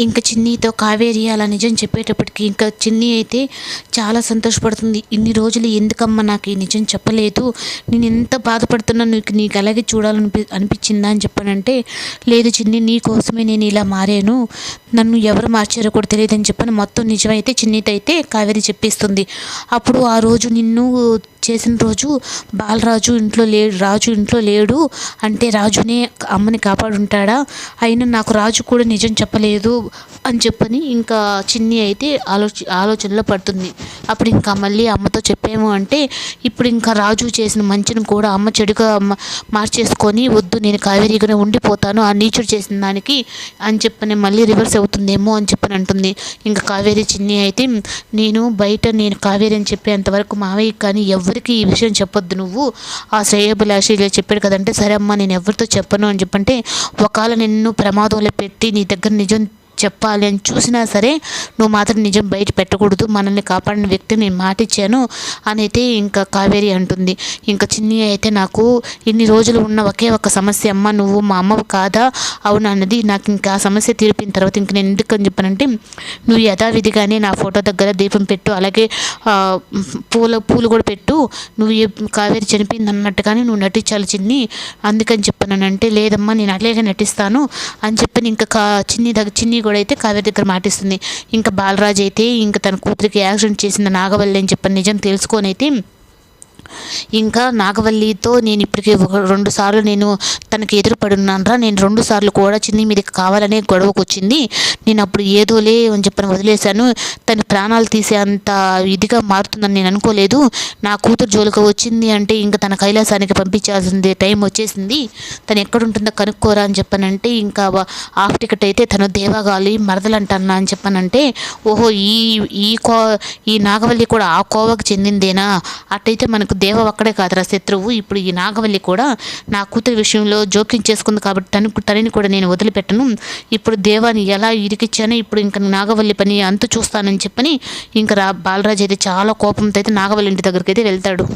ఇంకా చిన్నీతో కావేరి అలా నిజం చెప్పేటప్పటికి ఇంకా చిన్ని అయితే చాలా సంతోషపడుతుంది. ఇన్ని రోజులు ఎందుకమ్మా నాకు ఈ నిజం చెప్పలేదు? నేను ఎంత బాధపడుతున్నా నీకు నీకు అలాగే చూడాలనిపి అనిపించిందా అని చెప్పానంటే లేదు చిన్ని నీ కోసమే నేను ఇలా మారాను. నన్ను ఎవరు మార్చారో కూడా తెలియదని చెప్పని మొత్తం నిజమైతే చిన్నీతో అయితే కావేరి చెప్పిస్తుంది. అప్పుడు ఆ రోజు నిన్ను చేసిన రోజు బాలరాజు ఇంట్లో లేడు రాజు ఇంట్లో లేడు అంటే రాజునే అమ్మని కాపాడుంటాడా? అయినా నాకు రాజు కూడా నిజం చెప్పలేదు అని చెప్పని ఇంకా చిన్ని అయితే ఆలోచి ఆలోచనలో పడుతుంది. అప్పుడు ఇంకా మళ్ళీ అమ్మతో చెప్పాము అంటే ఇప్పుడు ఇంకా రాజు చేసిన మంచిని కూడా అమ్మ చెడుగా మార్చేసుకొని వద్దు నేను కావేరీగానే ఉండిపోతాను ఆ నీచుడు చేసిన దానికి అని చెప్పని మళ్ళీ రివర్స్ అవుతుందేమో అని చెప్పని అంటుంది. ఇంకా కావేరి చిన్ని అయితే నేను బయట నేను కావేరి అని చెప్పేంతవరకు మావయ్య కానీ ఎవరికి ఈ విషయం చెప్పొద్దు నువ్వు. ఆ శ్రేయభిలాషి ఇలా చెప్పాడు కదంటే సరే అమ్మ నేను ఎవరితో చెప్పను అని చెప్పంటే ఒకవేళ నిన్ను ప్రమాదంలో పెట్టి నీ దగ్గర నిజం చెప్పాలి అని చూసినా సరే నువ్వు మాత్రం నిజం బయట పెట్టకూడదు. మనల్ని కాపాడిన వ్యక్తి నేను మాటిచ్చాను అని అయితే ఇంకా కావేరి అంటుంది. ఇంకా చిన్ని అయితే నాకు ఇన్ని రోజులు ఉన్న ఒకే ఒక సమస్య అమ్మ నువ్వు మా అమ్మ కాదా? అవును అన్నది నాకు ఇంకా ఆ సమస్య తీరిపిన తర్వాత ఇంక నేను ఎందుకు అని చెప్పానంటే నువ్వు యథావిధిగానే నా ఫోటో దగ్గర దీపం పెట్టు అలాగే పూల పూలు కూడా పెట్టు. నువ్వు కావేరి చనిపోయింది అన్నట్టుగానే నువ్వు నటించాలి చిన్ని. అందుకని చెప్పానంటే లేదమ్మా నేను అలాగే నటిస్తాను అని చెప్పి ఇంకా కా చిన్ని దగ్గర చిన్ని కూడా అయితే కావ్య దగ్గర మాటిస్తుంది. ఇంకా బాలరాజ్ అయితే ఇంకా తన కూతురికి యాక్సిడెంట్ చేసిన నాగవల్లి అని చెప్పని నిజం తెలుసుకొని అయితే ఇంకా నాగవల్లితో నేను ఇప్పటికే ఒక రెండు సార్లు నేను తనకి ఎదురుపడున్నానరా. నేను రెండు సార్లు కూడా చిన్ని మీద కావాలనే గొడవకు వచ్చింది. నేను అప్పుడు ఏదోలే అని చెప్పని వదిలేశాను. తన ప్రాణాలు తీసే అంత ఇదిగా మారుతుందని నేను అనుకోలేదు. నా కూతురు జోలికి వచ్చింది అంటే ఇంకా తన కైలాసానికి పంపించాల్సింది టైం వచ్చేసింది. తను ఎక్కడుంటుందో కనుక్కోరా అని చెప్పనంటే ఇంకా హాఫ్ టికెట్ అయితే తను దేవగాలి మరదలంటన్నా అని చెప్పనంటే ఓహో ఈ ఈ కో ఈ నాగవల్లి కూడా ఆ కోవకు చెందిందేనా? అట్టయితే మనకు దేవ ఒక్కడే కాదురా శత్రువు. ఇప్పుడు ఈ నాగవల్లి కూడా నా కూతురి విషయంలో జోక్యం చేసుకుంది కాబట్టి తను తనని కూడా నేను వదిలిపెట్టను. ఇప్పుడు దేవాన్ని ఎలా ఇరికిచ్చానో ఇప్పుడు ఇంకా నాగవల్లి పని అంతు చూస్తానని చెప్పని ఇంకా రా బాలరాజు అయితే చాలా కోపంతో అయితే నాగవల్లి ఇంటి దగ్గరికి అయితే వెళ్తాడు.